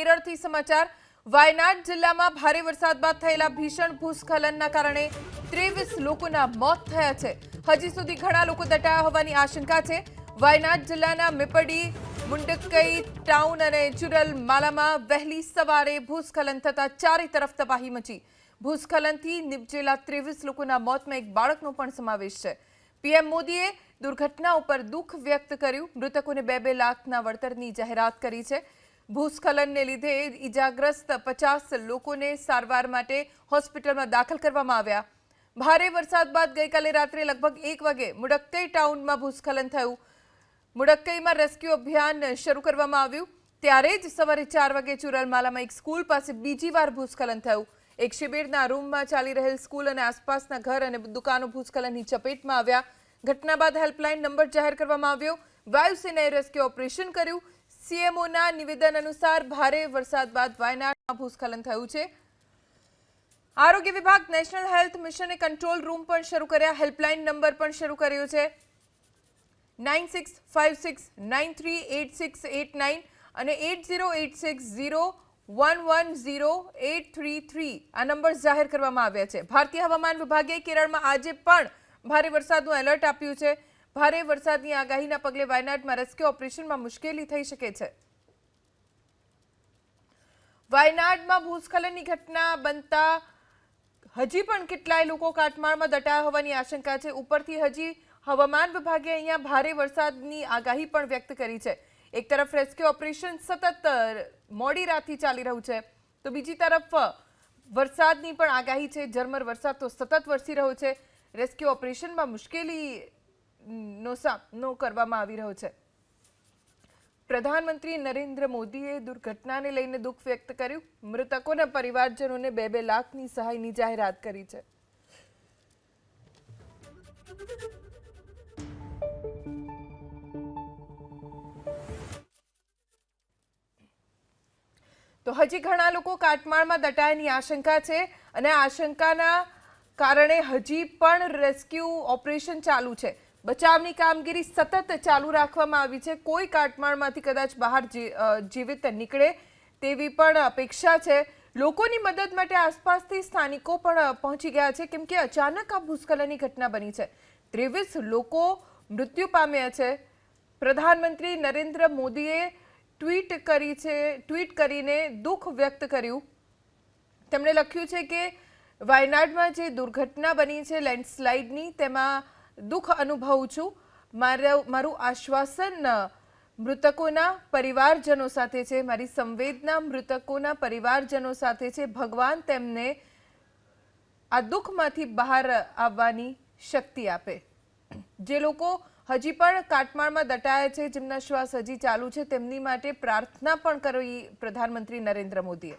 કેરળથી સમાચાર. વાયનાડ જિલ્લામાં ભારે વરસાદ બાદ થયેલા ભીષણ ભૂસ્ખલનના કારણે ત્રેવીસ લોકોના મોત થયા છે. હજી સુધી ઘણા લોકો દટાયા હોવાની આશંકા છે. વાયનાડ જિલ્લાના મેપડી મુંડકઈ ટાઉન અને ચુરલ માલામાં વહેલી સવારે ભૂસ્ખલન થતા ચારે તરફ તબાહી મચી. ભૂસ્ખલનથી નિપજેલા ત્રેવીસ લોકોના મોતમાં એક બાળકનો પણ સમાવેશ છે. પીએમ મોદીએ દુર્ઘટના ઉપર દુઃખ વ્યક્ત કર્યું. મૃતકોને બે બે લાખના વળતરની જાહેરાત કરી છે. ભૂસ્ખલનને લીધે ઈજાગ્રસ્ત પચાસ લોકોને સારવાર માટે હોસ્પિટલમાં દાખલ કરવામાં આવ્યા. ભારે વરસાદ બાદ ગઈકાલે રાત્રે લગભગ એક વાગે મુડક્કઈ ટાઉનમાં ભૂસ્ખલન થયું. મુડક્કઈમાં રેસ્ક્યુ અભિયાન શરૂ કરવામાં આવ્યું. ત્યારે જ સવારે ચાર વાગે ચુરલમાલામાં એક સ્કૂલ પાસે બીજી વાર ભૂસ્ખલન થયું. એક શિબિરના રૂમમાં ચાલી રહેલ સ્કૂલ અને આસપાસના ઘર અને દુકાનો ભૂસ્ખલનની ચપેટમાં આવ્યા. ઘટના બાદ હેલ્પલાઇન નંબર જાહેર કરવામાં આવ્યો. વાયુસેનાએ રેસ્ક્યુ ઓપરેશન કર્યું. સીએમઓના નિવેદન અનુસાર ભારે વરસાદ બાદ વાયનાડમાં ભૂસ્ખલન થયું છે. આરોગ્ય વિભાગ નેશનલ હેલ્થ મિશને કંટ્રોલ રૂમ પણ શરૂ કર્યા, હેલ્પલાઇન નંબર પણ શરૂ કર્યો છે. Nine six five six nine three eight six eight nine અને eight zero eight six zero one one zero eight three three આ નંબર જાહેર કરવામાં આવ્યા છે. ભારતીય હવામાન વિભાગે કેરળમાં આજે પણ ભારે વરસાદનું એલર્ટ આપ્યું છે. ભારે વરસાદની આગાહીના પગલે વાયનાડમાં રેસ્ક્યુ ઓપરેશનમાં મુશ્કેલી થઈ શકે છે. વાયનાડમાં ભૂસ્ખલનની ઘટના બનતા હજી પણ કેટલાય લોકો કાટમાળમાં દટાયા હોવાની આશંકા છે. ઉપરથી હજી હવામાન વિભાગે અહીંયા ભારે વરસાદની આગાહી પણ વ્યક્ત કરી છે. એક તરફ રેસ્ક્યુ ઓપરેશન સતત મોડી રાતથી ચાલી રહ્યું છે, તો બીજી તરફ વરસાદની પણ આગાહી છે. ઝરમર વરસાદ તો સતત વરસી રહ્યો છે. રેસ્ક્યુ ઓપરેશનમાં મુશ્કેલી નો સામનો કરવામાં આવી રહ્યો છે. પ્રધાનમંત્રી નરેન્દ્ર મોદીએ દુર્ઘટનાને લઈને દુઃખ વ્યક્ત કર્યું. મૃતકોના પરિવારજનોને બે બે લાખની સહાયની જાહેરાત કરી છે. તો હજી ઘણા લોકો કાટમાળમાં દટાયાની આશંકા છે અને આશંકાના કારણે હજી પણ રેસ્ક્યુ ઓપરેશન ચાલુ છે. બચાવની કામગીરી સતત ચાલુ રાખવામાં આવી છે. કોઈ કાટમાળમાંથી કદાચ બહાર જીવિત નીકળે તેવી પણ અપેક્ષા છે. લોકોની મદદ માટે આસપાસથી સ્થાનિકો પણ પહોંચી ગયા છે. કેમ કે અચાનક આ ભૂસ્ખલનની ઘટના બની છે. ત્રેવીસ લોકો મૃત્યુ પામ્યા છે. પ્રધાનમંત્રી નરેન્દ્ર મોદીએ ટ્વીટ કરી છે, ટ્વીટ કરીને દુઃખ વ્યક્ત કર્યું. તેમણે લખ્યું છે કે, વાયનાડમાં જે દુર્ઘટના બની છે, લેન્ડસ્લાઇડની, તેમાં દુઃખ અનુભવું છું. મારું મારું આશ્વાસન મૃતકોના પરિવારજનો સાથે છે, મારી સંવેદના મૃતકોના પરિવારજનો સાથે છે, ભગવાન તેમને આ દુઃખમાંથી બહાર આવવાની શક્તિ આપે. જે લોકો હજી પણ કાટમાળમાં દટાયા છે, જેમના શ્વાસ હજી ચાલુ છે, તેમની માટે પ્રાર્થના પણ કરી પ્રધાનમંત્રી નરેન્દ્ર મોદીએ.